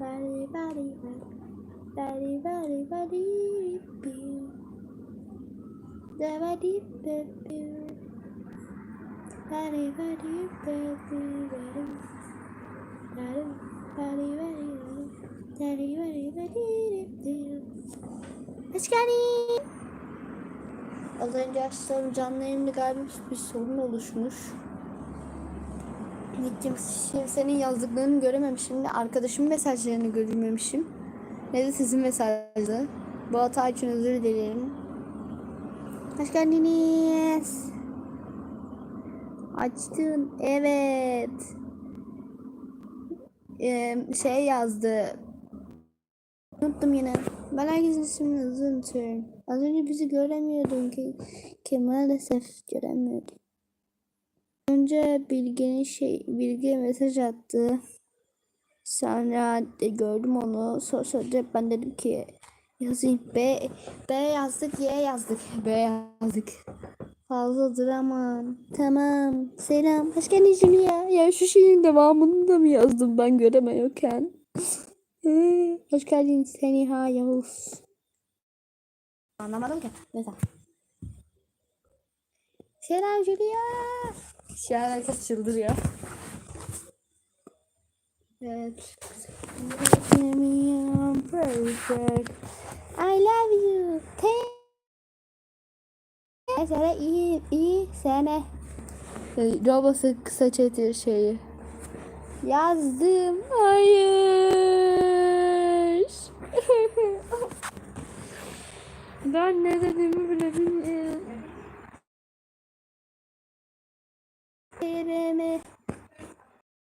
bari bari bari bari bari bari bari bari Hoş geldin. Az önce açtığım canlı yayında galiba bir sorun oluşmuş. Gittim şimdi senin yazdıklarını görememişim de arkadaşımın mesajlarını görmemişim. Ne de sizin mesajları. Bu hata için özür dilerim. Hoş geldiniz. Açtın. Evet. Ee, şey yazdı. Unuttum yine. Ben herkesin ismini hızlı unutuyorum. Az önce bizi göremiyordum ki, ki maalesef göremiyordum. Önce Bilge'nin şey Bilge mesaj attı. Sonra de gördüm onu. Sonra, sonra ben dedim ki yazayım. B, B yazdık, Y yazdık. B yazdık. Fazla drama. Tamam. Selam. Hoş geldin Julia. Ya şu şeyin devamını da mı yazdım ben göremiyorken? Hoş geldin Seniha Yavuz. Anlamadım ki. Neyse. Selam Julia. Şu an herkes çıldırıyor. Evet. Perfect. I love you. Thank Sene iyi iyi sene. Robası kısa çetir şeyi. Yazdım. Hayır. ben ne dediğimi bile bilmiyorum. Yerime